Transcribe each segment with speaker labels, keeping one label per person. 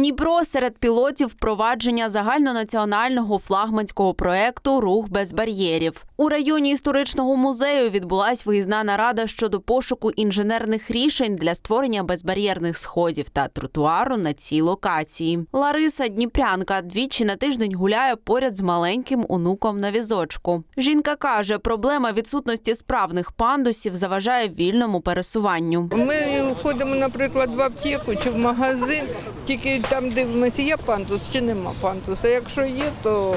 Speaker 1: Дніпро серед пілотів впровадження загальнонаціонального флагманського проекту Рух без бар'єрів. У районі історичного музею відбулась виїзна нарада щодо пошуку інженерних рішень для створення безбар'єрних сходів та тротуару на цій локації. Лариса Дніпрянка двічі на тиждень гуляє поряд з маленьким онуком на візочку. Жінка каже, проблема відсутності справних пандусів заважає вільному пересуванню.
Speaker 2: Ми ходимо, наприклад, в аптеку чи в магазин, тільки там дивимося, є пандус чи нема пандуса. Якщо є, то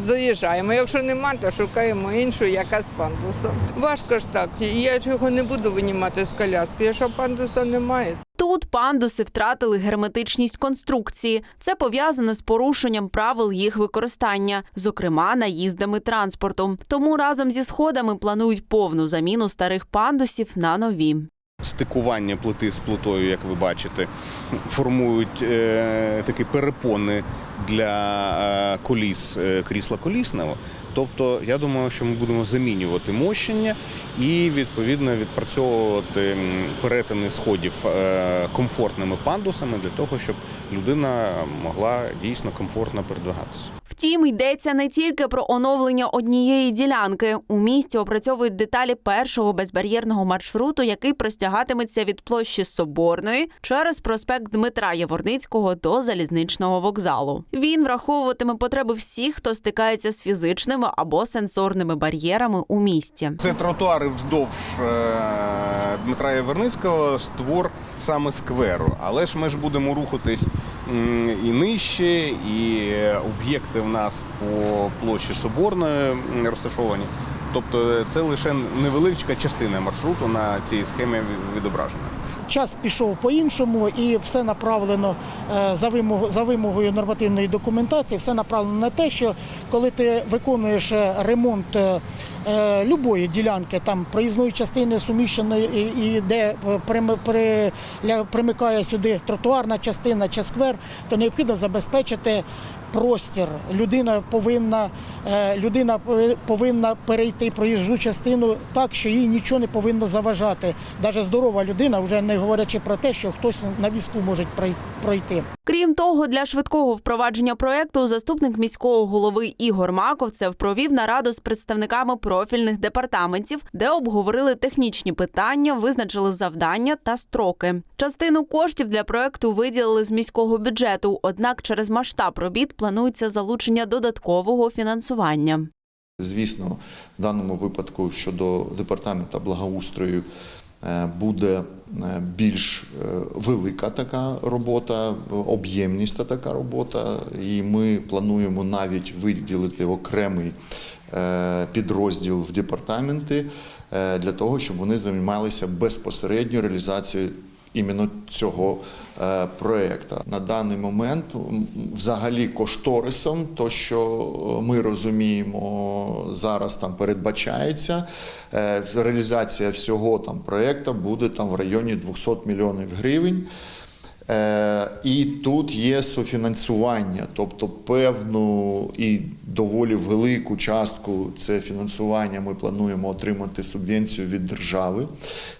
Speaker 2: заїжджаємо. Якщо нема, то шукаємо іншу, яка з пандусом. Важко ж так. Я його не буду винімати з коляски, якщо пандуса немає.
Speaker 1: Тут пандуси втратили герметичність конструкції. Це пов'язане з порушенням правил їх використання, зокрема наїздами транспортом. Тому разом зі сходами планують повну заміну старих пандусів на нові.
Speaker 3: Стикування плити з плитою, як ви бачите, формують е, такі перепони для е, коліс е, крісла колісного. Тобто, я думаю, що ми будемо замінювати мощення і відповідно відпрацьовувати перетини сходів комфортними пандусами для того, щоб людина могла дійсно комфортно передвигатися.
Speaker 1: Втім, йдеться не тільки про оновлення однієї ділянки. У місті опрацьовують деталі першого безбар'єрного маршруту, який простягатиметься від площі Соборної через проспект Дмитра Яворницького до залізничного вокзалу. Він враховуватиме потреби всіх, хто стикається з фізичними або сенсорними бар'єрами у місті.
Speaker 3: Це тротуари вздовж е, Дмитра Яверницького, створ саме скверу. Але ж ми ж будемо рухатись і нижче, і об'єкти в нас по площі Соборної розташовані. Тобто це лише невеличка частина маршруту на цій схемі відображена.
Speaker 4: час пішов по-іншому, і все направлено е, за вимогою, за вимогою нормативної документації, все направлено на те, що коли ти виконуєш е, ремонт е, е, любої ділянки, там проїзної частини суміщеної, і, де е, примикає сюди тротуарна частина чи сквер, то необхідно забезпечити. Простір людина повинна, е, людина пови- повинна перейти проїжджу частину так, що їй нічого не повинно заважати. Навіть здорова людина, вже не говорячи про те, що хтось на візку може прой- пройти.
Speaker 1: Крім того, для швидкого впровадження проекту заступник міського голови Ігор Маковцев провів нараду з представниками профільних департаментів, де обговорили технічні питання, визначили завдання та строки. Частину коштів для проекту виділили з міського бюджету. Однак через масштаб робіт планується залучення додаткового фінансування.
Speaker 5: Звісно, в даному випадку щодо департамента благоустрою е, буде е, більш е, велика така робота, об'ємніста така робота, і ми плануємо навіть виділити окремий підрозділ в департаменти е, для того, щоб вони займалися безпосередньо реалізацією іменно цього е, проекту. На даний момент взагалі кошторисом, то що е, ми розуміємо, зараз там передбачається, е, реалізація всього там проекту буде там в районі 200 мільйонів гривень. Е, І тут є софінансування, тобто певну і доволі велику частку це фінансування ми плануємо отримати субвенцію від держави.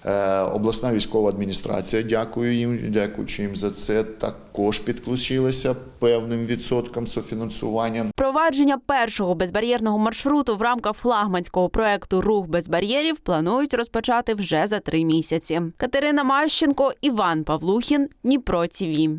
Speaker 5: Е, Обласна військова адміністрація, дякую їм, дякуючи їм за це, також підключилася певним відсотком софінансування.
Speaker 1: Впровадження першого безбар'єрного маршруту в рамках флагманського проекту Рух без бар'єрів планують розпочати вже за три місяці. Катерина Мащенко, Іван Павлухін, Дніпро ТІВІ.